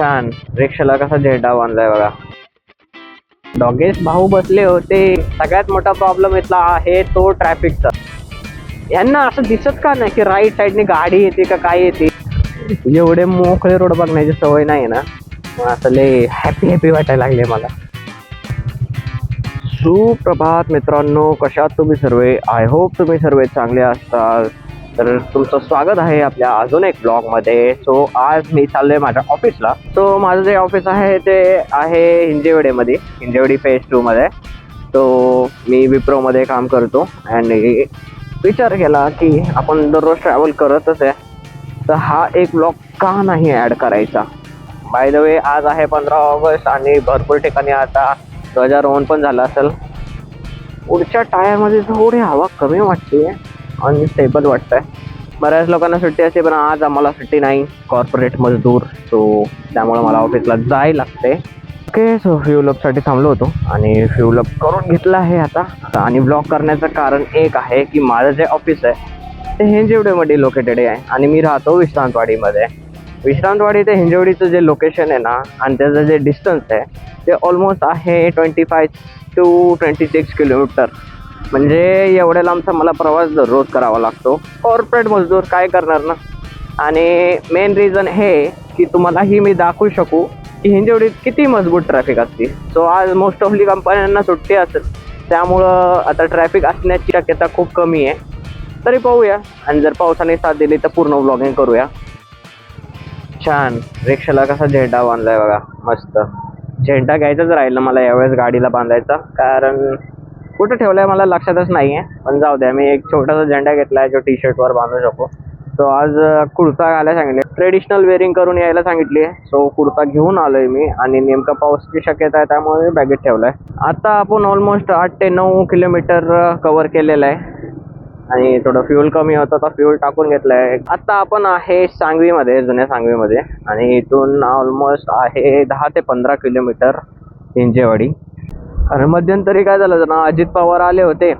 छान. रिक्षाला कसा झेंडा बांधलाय बघा. डॉगेस भाऊ बसले होते. सगळ्यात मोठा प्रॉब्लेम इथला आहे तो ट्रॅफिकचा यांना असं दिसत का नाही की राईट साईडने गाडी येते का काय येते? एवढे मोकळे रोड बघण्याची सवय नाही ना. मग असं लय हॅपी हॅपी वाटायला लागले मला. सुप्रभात मित्रांनो कशात तुम्ही सर्व? आय होप तुम्ही सर्व चांगले असताल तर तुमचं स्वागत आहे आपल्या अजून एक ब्लॉगमध्ये सो आज मी चाललोय माझ्या ऑफिसला. सो माझं जे ऑफिस आहे ते आहे हिंजेवडेमध्ये हिंजेवडी फेज टू मध्ये. तो मी विप्रो मध्ये काम करतो. आणि विचार केला की आपण दररोज ट्रॅव्हल करतच आहे. तर हा एक ब्लॉग का नाही ॲड करायचा? बाय द वे आज आहे पंधरा ऑगस्ट आणि भरपूर ठिकाणी आता ध्वजारोहण पण झालं असेल. पुढच्या टायरमध्ये थोडी हवा कमी वाटते आणि वाटतं आहे बऱ्याच लोकांना सुट्टी असते पण आज आम्हाला सुट्टी नाही. कॉर्पोरेट मजदूर सो त्यामुळे मला ऑफिसला जायला लागते ओके सो फ्युलअपसाठी थांबलो होतो आणि फ्युलअप करून घेतलं आहे आता. आणि ब्लॉक करण्याचं कारण एक आहे की माझं जे ऑफिस आहे ते हिंजेवडीमध्ये लोकेटेड आहे आणि मी राहतो विश्रांतवाडीमध्ये. विश्रांतवाडी ते हिंजवडीचं जे लोकेशन आहे ना आणि त्याचं जे डिस्टन्स आहे ते ऑलमोस्ट आहे twenty five two twenty six kilometre म्हणजे एवढ्या लांबचा मला प्रवास दररोज करावा लागतो. कॉर्पोरेट मजदूर काय करणार ना? आणि मेन रिझन हे की तुम्हालाही मी दाखवू शकू की हिंजवडीत किती मजबूत ट्रॅफिक असते. सो आज मोस्ट ऑफली कंपन्यांना सुट्टी असेल. त्यामुळं आता ट्रॅफिक असण्याची शक्यता खूप कमी आहे. तरी पाहूया. आणि जर पावसाने साथ दिली तर पूर्ण ब्लॉगिंग करूया. छान. रिक्षाला कसा झेंडा बांधलाय बघा. मस्त. झेंडा घ्यायचाच राहिलं मला यावेळेस गाडीला बांधायचा. कारण कुठं ठेवलाय मला लक्षातच नाही आहे पण जाऊ द्या मी एक छोटासा झेंडा घेतला आहे जो टी शर्टवर बांधू शकतो सो आज कुर्ता घालायला सांगितले. ट्रेडिशनल वेअरिंग करून यायला सांगितली. आहे सो कुर्ता घेऊन आलोय मी आणि नेमका पाऊसची शक्यता आहे त्यामुळे मी बॅगेत ठेवलाय. आता आपण ऑलमोस्ट आठ ते नऊ किलोमीटर कव्हर केलेलं आहे. आणि थोडं फ्युल कमी होतं तर फ्युल टाकून घेतलंय. आत्ता आपण आहे सांगवीमध्ये जुन्या सांगवीमध्ये. आणि इथून ऑलमोस्ट आहे दहा ते पंधरा किलोमीटर हिंजेवाडी. आणि मध्यंतरी काय झालं होतं ना अजित पवार आले होते.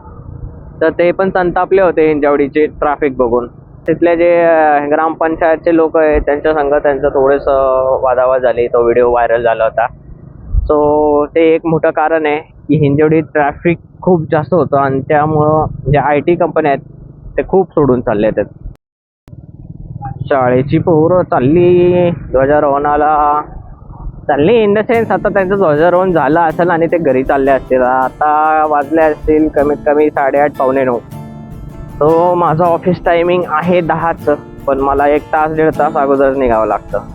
तर ते पण संतापले होते हिंजावडीचे ट्रॅफिक बघून. तिथले जे ग्रामपंचायतचे लोक आहेत त्यांच्या संघ त्यांचं थोडंसं वादावाद झाली. तो व्हिडिओ व्हायरल झाला होता. सो ते एक मोठं कारण आहे की हिंजवडीत ट्रॅफिक खूप जास्त होतं आणि त्यामुळं जे आय टी कंपन्या आहेत ते खूप सोडून चालले आहेत. शाळेची पोरं चालली. ध्वजारोहणाला चालले. इन द सेन्स आता त्यांचं ध्वजारोहण झालं असेल आणि ते घरी चालले असतील. आता वाजले असतील कमीत कमी साडेआठ पावणे नऊ. तो माझं ऑफिस टायमिंग आहे दहाचं पण मला एक तास दीड तास अगोदर निघावं लागतं.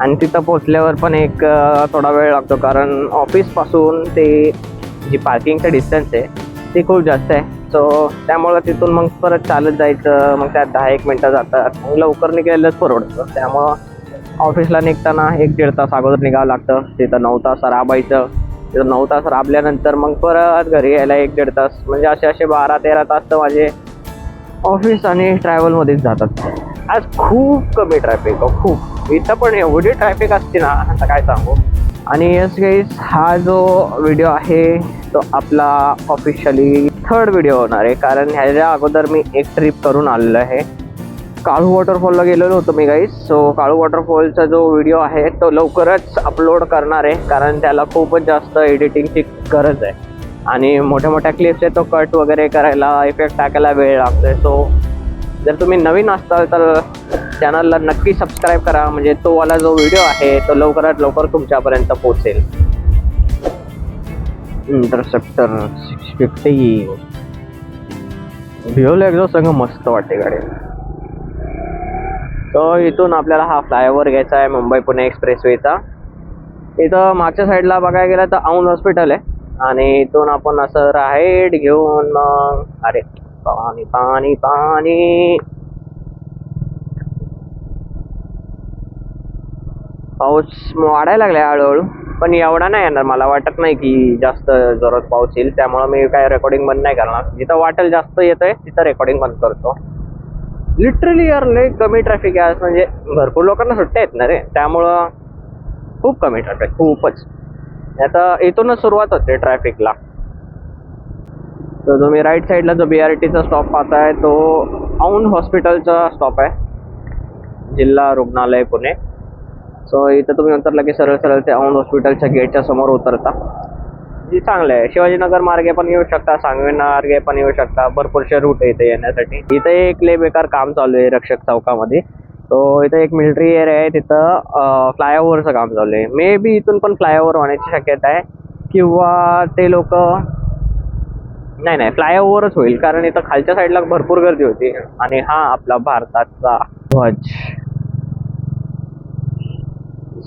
आणि तिथं पोचल्यावर पण एक थोडा वेळ लागतो. कारण ऑफिसपासून ते जी पार्किंगचं डिस्टन्स आहे ते खूप जास्त आहे. सो त्यामुळं तिथून मग परत चालत जायचं. मग त्यात दहा एक मिनटं जातात. मग लवकर निघायलाच परवडतं. त्यामुळं ऑफिसला निघताना एक दीड तास अगोदर निघावं लागतं. तिथं नऊ तास राबायचं. तिथं नऊ तास राबल्यानंतर मग परत घरी यायला एक दीड तास. म्हणजे असे असे बारा तेरा तास तर माझे ऑफिस आणि ट्रॅव्हलमध्येच जातात. आज खूप कमी ट्रॅफिक हो, खूप. इथं पण एवढी ट्रॅफिक असते ना आता काय सांगू? आणि यस गाईज हा जो व्हिडिओ आहे तो आपला ऑफिशियली थर्ड व्हिडिओ होणार आहे. कारण ह्याच्या अगोदर मी एक ट्रिप करून आलेलो आहे. काळू वॉटरफॉलला गेलेलो होतो मी गाईज सो काळू वॉटरफॉलचा जो व्हिडिओ आहे तो लवकरच अपलोड करणार आहे कारण त्याला खूपच जास्त एडिटिंगची गरज आहे. आणि मोठ्या मोठ्या क्लिप्स आहे तो कट वगैरे करायला इफेक्ट टाकायला वेळ लागतोय. सो जर तुम्ही नवीन असताल तर चॅनलला नक्की सबस्क्राईब करा. म्हणजे तो वाला जो व्हिडिओ आहे तो लवकरात लवकर तुमच्यापर्यंत पोहोचेल. इंटरसेप्टर सिक्स फिफ्टी व्हिओला एकदम सगळं मस्त वाटते गाडी तो इथून आपल्याला हा फ्लायओव्हर घ्यायचा आहे मुंबई पुणे एक्सप्रेसवेचा इथं मागच्या साईडला बघायला गेलं तर औंध हॉस्पिटल आहे. आणि इथून आपण असं राईट घेऊन मग अरे पाणी पाणी पाणी. पाऊस वाढायला लागलाय हळूहळू पण एवढा नाही येणार. मला वाटत नाही की जास्त जोरात पाऊस येईल. त्यामुळे मी काय रेकॉर्डिंग बंद नाही करणार. जिथं वाटेल जास्त येतंय तिथं रेकॉर्डिंग बंद करतो. लिटरली यार लय कमी ट्रॅफिक आहे आज. म्हणजे भरपूर लोकांना सुट्ट्या आहेत ना रे. त्यामुळं खूप कमी ट्रॅफिक खूपच. आता इथूनच सुरुवात होते ट्रॅफिकला तर तुम्ही राईट साईडला जो बी आर टीचा स्टॉप पाहताय तो औंध हॉस्पिटलचा स्टॉप आहे. जिल्हा रुग्णालय पुणे. सो इथं तुम्ही नंतर लगेच सरळ सरळ ते औंध हॉस्पिटलच्या गेटच्या समोर उतरता. जी चांगलं आहे. शिवाजीनगर मार्गे पण येऊ शकता सांगवी मार्गे पण येऊ शकता. भरपूरशे रूट आहे इथे येण्यासाठी. इथे एक ले बेकार काम चालू आहे रक्षक चौकामध्ये. तो इथे एक मिलिटरी एरिया आहे. तिथं फ्लायओव्हरचं काम चालू आहे. मे बी इथून पण फ्लायओव्हर होण्याची शक्यता आहे. किंवा ते लोक नाही नाही फ्लायओव्हरच होईल. कारण इथं खालच्या साईडला भरपूर गर्दी होती. आणि हा आपला भारताचा ध्वज.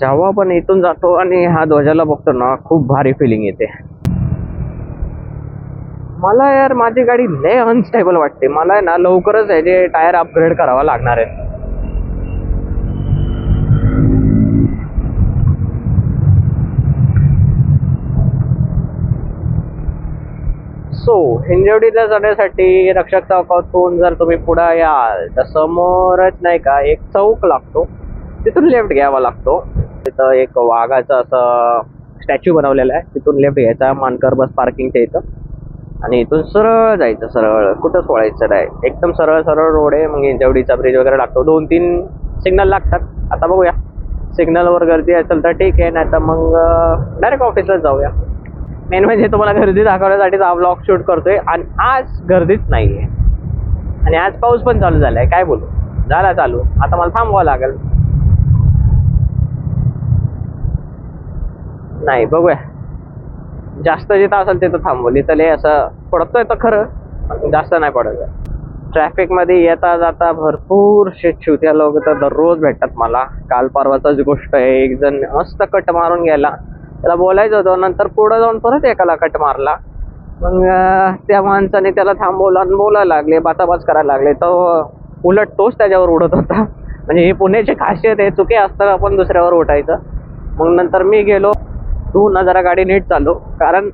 जेव्हा पण इथून जातो आणि हा ध्वजाला बघतो ना खूप भारी फिलिंग येते. मला यार माझी गाडी लय अनस्टेबल वाटते. मला आहे ना लवकरच याचे टायर अपग्रेड करावा लागणार आहे. सो हिंजवडीला जाण्यासाठी रक्षक चौकातून जर तुम्ही पुढे याल तर समोरच नाही का एक चौक लागतो. तिथून लेफ्ट घ्यावा लागतो. तिथं एक वाघाचा असं स्टॅच्यू बनवलेला आहे. तिथून लेफ्ट घ्यायचा मानकर बस पार्किंगच्या इथं. आणि इथून सरळ जायचं सरळ. कुठंच वळायचं नाही. एकदम सरळ सरळ रोड आहे. मग जेवढीचा ब्रिज वगैरे लागतो दोन तीन सिग्नल लागतात. आता बघूया. सिग्नलवर गर्दी असेल तर ठीक आहे नाही तर मग डायरेक्ट ऑफिसलाच जाऊया. मेन म्हणजे तुम्हाला गर्दी दाखवण्यासाठी हा ब्लॉग शूट करतोय आणि आज गर्दीच नाहीये. आणि आज पाऊस पण चालू झालाय. काय बोलू? झाला चालू. आता मला थांबवावं लागेल. नाही बघूया. जास्त जिथं असेल तिथं थांबवली. तर लय असं पडतोय तर खरं जास्त नाही पडत. ट्रॅफिकमध्ये येता जाता भरपूर शिवत्या लोक तर दररोज भेटतात मला. काल परवाचाच गोष्ट आहे. एक जण मस्त कट मारून गेला. त्याला बोलायचं होतं. नंतर पुढे जाऊन परत एकाला कट मारला. मग त्या माणसाने त्याला थांबवलं आणि बोलायला लागले. बाचाबाच करायला लागले. तो उलट तोच त्याच्यावर उडत होता. म्हणजे ही पुण्याची खासियत आहे. चुके असताना आपण दुसऱ्यावर उठायचं. मग नंतर मी गेलो. तू ना जरा गाडी नीट चालू कारण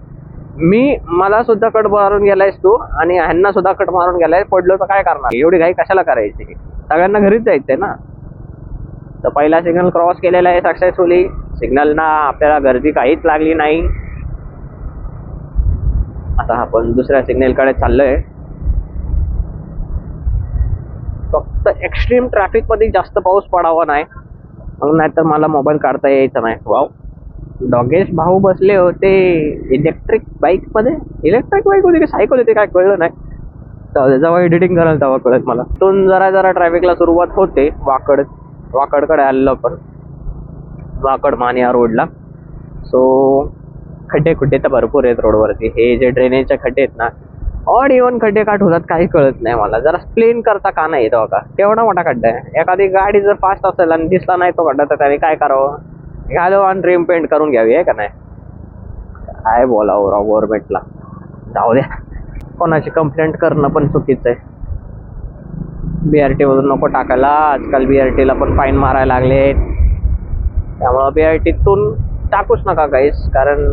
मी मला सुद्धा कट मारून गेलायस तू आणि ह्यांना सुद्धा कट मारून गेलाय पडलो तर काय करणार? एवढी घाई कशाला करायची? सगळ्यांना घरीच जायचंय ना. तर पहिला सिग्नल क्रॉस केलेला आहे सक्सेसफुली सिग्नलना आपल्याला गर्दी काहीच लागली नाही. आता आपण दुसऱ्या सिग्नलकडे चाललोय. फक्त एक्स्ट्रीम ट्रॅफिकमध्ये जास्त पाऊस पडावा नाही. मग नाहीतर मला मोबाईल काढता यायचा नाही. वाव डॉगेश भाऊ बसले होते. इलेक्ट्रिक बाईकमध्ये? इलेक्ट्रिक बाईक होती की सायकल होती काय कळलं नाही. जेव्हा एडिटिंग करायला तेव्हा कळत मला. तिथून जरा जरा ट्रॅफिकला सुरुवात होते. वाकड वाकडकडे आलेलो पण वाकड मानिया रोडला सो खड्डे खुड्डे तर भरपूर आहेत रोडवरती हे जे ड्रेनेजचे खड्डे आहेत ना ऑड इव्हन खड्डे काट होतात काही कळत नाही मला. जरा प्लेन करता का नाही तो का? केवढा मोठा खड्डा आहे. एखादी गाडी जर फास्ट असेल आणि दिसला नाही तो खड्डा तर त्याने काय करावं? घालो आणि ड्रीम पेंट करून घ्यावी आहे का नाही? काय बोलावं राव गव्हर्नमेंटला जाऊ द्या. कोणाची कंप्लेंट करणं पण चुकीचं आहे. बी आर टीमधून नको टाकायला. आजकाल बी आर टीला पण फाईन मारायला लागले त्यामुळं बी आर टीतून टाकूच नका काहीच कारण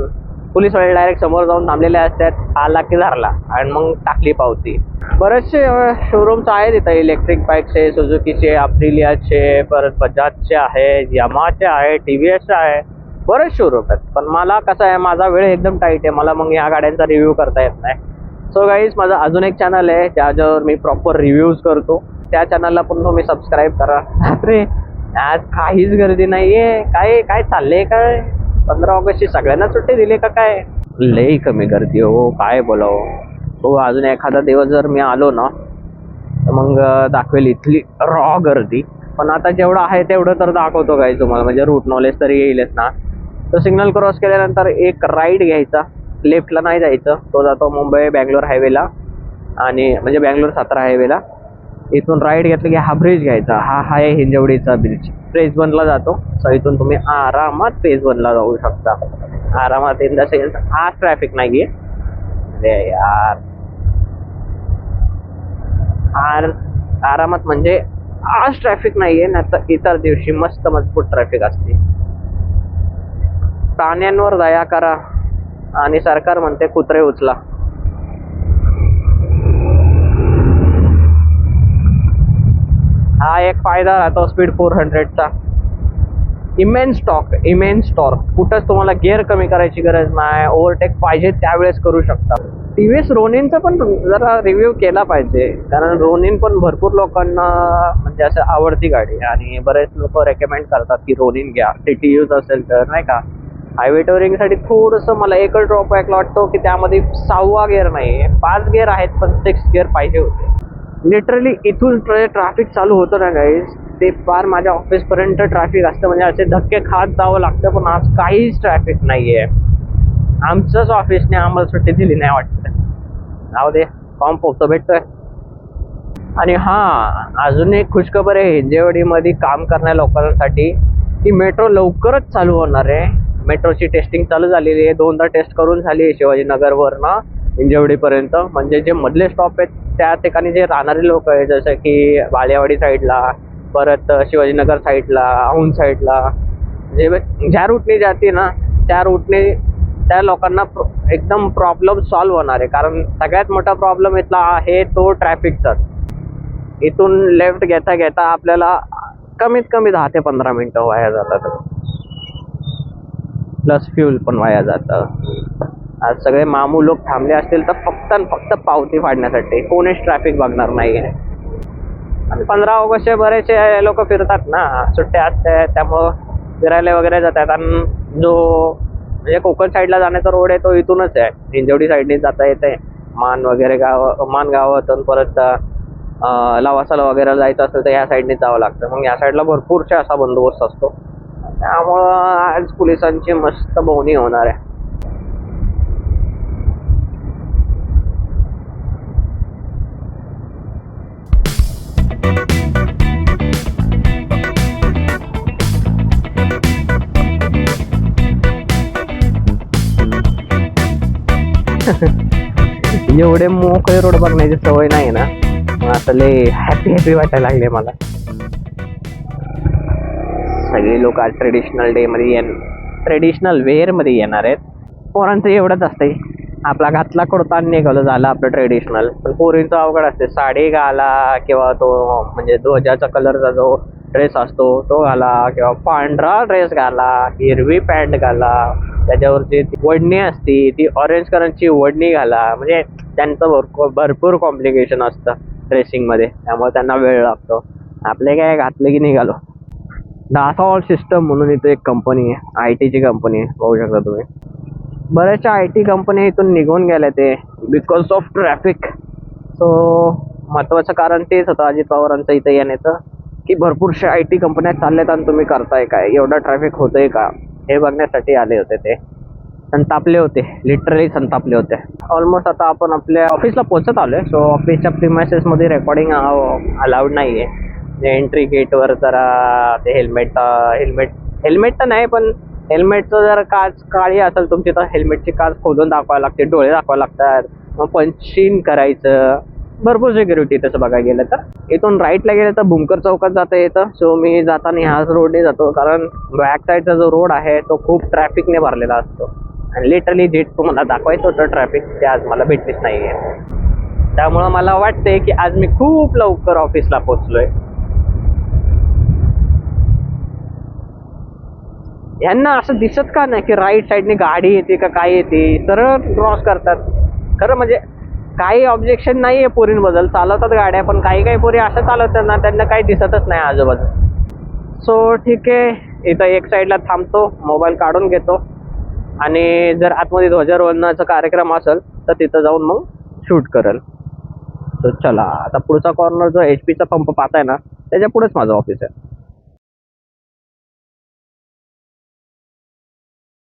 पोलीसवाले डायरेक्ट समोर जाऊन थांबलेले असतात. आला की धरला आणि मग टाकली पावती. बरेचसे शोरूम्स आहेत इथं. इलेक्ट्रिक बाईकचे सुझुकीचे अप्रिलियाचे परत बजाजचे आहे यामाचे आहे टी व्ही एसचे आहे. बरेच शोरूम आहेत. पण मला कसं आहे माझा वेळ एकदम टाईट आहे. मला मग ह्या गाड्यांचा रिव्ह्यू करता येत नाही. सो गाईज माझं अजून एक चॅनल आहे ज्याच्यावर मी प्रॉपर रिव्ह्यूज करतो. त्या चॅनलला पण तुम्ही सबस्क्राईब करा. अरे आज काहीच गर्दी नाहीये. काय काय चाललंय काय? पंधरा ऑगस्टची सगळ्यांना सुट्टी दिली का काय? लई कमी गर्दी हो काय बोलाव? हो अजून एखादा दिवस जर मी आलो ना तर मग दाखवेल इथली रॉ गर्दी. पण आता जेवढं आहे तेवढं तर दाखवतो काय तुम्हाला. म्हणजे रूट नॉलेज तरी येईलच ना. तर सिग्नल क्रॉस केल्यानंतर एक राईट घ्यायचा. लेफ्टला नाही जायचं. तो जातो मुंबई बँगलोर हायवेला आणि म्हणजे बँगलोर सातारा हायवेला इथून राईट घेतलं की हा ब्रिज घ्यायचा. हा आहे हिंजवडीचा ब्रिज फेज वनला जातो. सो इथून तुम्ही आरामात फेज वनला जाऊ शकता. आरामात इन द सेन्स आज ट्रॅफिक नाहीये. आहे यार. आर आरामात म्हणजे आज ट्रॅफिक नाहीये ना तर इतर दिवशी मस्त मजबूत ट्रॅफिक असते. प्राण्यांवर दया करा. आणि सरकार म्हणते कुत्रे उचला. हा एक फायदा राहतो स्पीड फोर हंड्रेडचा इमेन्स टॉक इमेन्स टॉर्क कुठंच तुम्हाला गिअर कमी करायची गरज नाही ओव्हरटेक पाहिजे त्यावेळेस करू शकता. टी व्ही एस रोनिनचा पण जरा रिव्ह्यू केला पाहिजे. कारण रोनिन पण भरपूर लोकांना म्हणजे असं आवडती गाडी आहे. आणि बरेच लोक रेकमेंड करतात की रोनिन घ्या. सिटी यूज असेल तर नाही का? हायवे टोरिंगसाठी थोडंसं मला एकच ड्रॉबॅक वाटतो की त्यामध्ये सहावा गिअर नाही आहे पाच गिअर आहेत पण सिक्स गिअर पाहिजे होते. लिटरली इथून ट्रॅफिक चालू होतं ना गाईज ते फार माझ्या ऑफिसपर्यंत ट्रॅफिक असतं. म्हणजे असे धक्के खात जावं लागतं पण आज काहीच ट्रॅफिक नाही आहे आमचंच ऑफिसने आम्हाला सुट्टी दिली नाही वाटतं. जाऊ दे फॉर्म पोहोचतो भेटतोय. आणि हा अजून एक खुशखबर आहे हिंजेवाडीमध्ये काम करणाऱ्या लोकांसाठी ती मेट्रो लवकरच चालू होणार आहे. मेट्रोची टेस्टिंग चालू झालेली आहे. दोनदा टेस्ट करून झाली आहे शिवाजीनगरवरनं हिंजेवाडीपर्यंत म्हणजे जे मधले स्टॉप आहेत त्या ठिकाणी जे राहणारे लोक आहेत जसं की बालेवाडी साईडला परत शिवाजीनगर साईडला औंध साईडला जे ज्या रूटने जाते ना त्या रूटने त्या लोकांना प्र- एकदम प्रॉब्लेम सॉल्व्ह होणार आहे. कारण सगळ्यात मोठा प्रॉब्लेम इथला आहे तो ट्रॅफिकचाच इथून लेफ्ट घेता घेता आपल्याला कमीत कमी दहा ते पंधरा मिनटं वाया जातात. प्लस फ्यूल पण वाया जातं. आज सगळे मामू लोक थांबले असतील तर फक्त आणि फक्त पावती फाडण्यासाठी. कोणीच ट्रॅफिक बघणार नाही आहे आणि पंधरा ऑगस्टचे बरेचसे लोक फिरतात ना सुट्ट्या असते त्यामुळं फिरायला वगैरे जातात. आणि जो म्हणजे कोकण साईडला जाण्याचा रोड आहे तो इथूनच आहे. हिंजवडी साईडने जाता येते मान वगैरे गाव मान गावातून परत लवासाला वगैरे जायचं असेल तर ह्या साईडने जावं लागतं. मग या साईडला भरपूरशा असा बंदोबस्त असतो. त्यामुळं आज पोलिसांची मस्त बोवणी होणार आहे. एवढे मोकळे रोड बघण्याची सवय नाही ना. मग असं लय हॅपी हॅपी वाटायला लागले मला. सगळे लोक आज ट्रेडिशनल डे मध्ये येण ट्रेडिशनल वेअरमध्ये येणार आहेत. पोरांचं एवढंच असतंय. आपला घातला कुडता आणि निघालं झालं आपलं ट्रेडिशनल पण पोरींचं अवघड असते साडी घाला किंवा तो म्हणजे ध्वजाचा कलरचा जो ड्रेस असतो तो घाला किंवा पांढरा ड्रेस घाला हिरवी पॅन्ट घाला. त्याच्यावरती वडणी असती ती ऑरेंज कलरची वडणी घाला. म्हणजे त्यांचं भरपूर भरपूर कॉम्प्लिकेशन असतं ड्रेसिंगमध्ये त्यामुळे त्यांना वेळ लागतो. आपले काय घातले की निघालो ऑल सिस्टम म्हणून इथं एक कंपनी आहे. आय टीची कंपनी आहे. बघू शकता तुम्ही. बऱ्याचशा आय टी कंपनी इथून निघून गेल्या ते बिकॉज ऑफ ट्रॅफिक सो महत्वाचं कारण तेच होतं. अजित पवारांचं इथं येण्याचं. की भरपूरशा आय टी कंपन्या चालल्यात आणि तुम्ही करताय काय? एवढं ट्रॅफिक होतंय का? हे बघण्यासाठी आले होते ते. संतापले होते. लिटरली संतापले होते. ऑलमोस्ट आता आपण आपल्या ऑफिसला पोहोचत आलोय. सो ऑफिसच्या प्रिमायसेस मध्ये रेकॉर्डिंग अलाउड नाही आहे एंट्री गेटवर जरा ते हेल्मेट हेल्मेट हेल्मेट तर नाही पण हेल्मेटचं जर काच काळी असेल तुमची तर हेल्मेटची काच खोलून दाखवायला लागते डोळे दाखवायला लागतात. मग पंचिंग करायचं. भरपूर सिक्युरिटी तसं बघायला गेलं तर. इथून राईटला गेलं तर भूमकर चौकात जाता येतं. सो मी जाताना ह्याच रोडने जातो. कारण बॅक साईडचा जो रोड आहे तो खूप ट्रॅफिकने भरलेला असतो. आणि लिटरली जे तुम्हाला दाखवायचं होतं ट्रॅफिक ते आज मला भेटलीच नाही आहे त्यामुळं मला वाटतंय की आज मी खूप लवकर ऑफिसला पोचलोय यांना असं दिसत का नाही की राईट साईडने गाडी येते का काय येते? सरळ क्रॉस करतात. खरं म्हणजे काही ऑब्जेक्शन नाही आहे पोरींबद्दल. चालवतात गाड्या पण काही काही पोरी असं चालवतात ना त्यांना काही दिसतच नाही आजूबाजू. सो ठीक आहे. इथं एक साईडला थांबतो. मोबाईल काढून घेतो. आणि जर आतमध्ये ध्वजारोहणाचा कार्यक्रम असेल तर तिथं जाऊन मग शूट करेल. सो चला. आता पुढचा कॉर्नर जो एच पीचा पंप पाहताय ना त्याच्या पुढेच माझं ऑफिस आहे.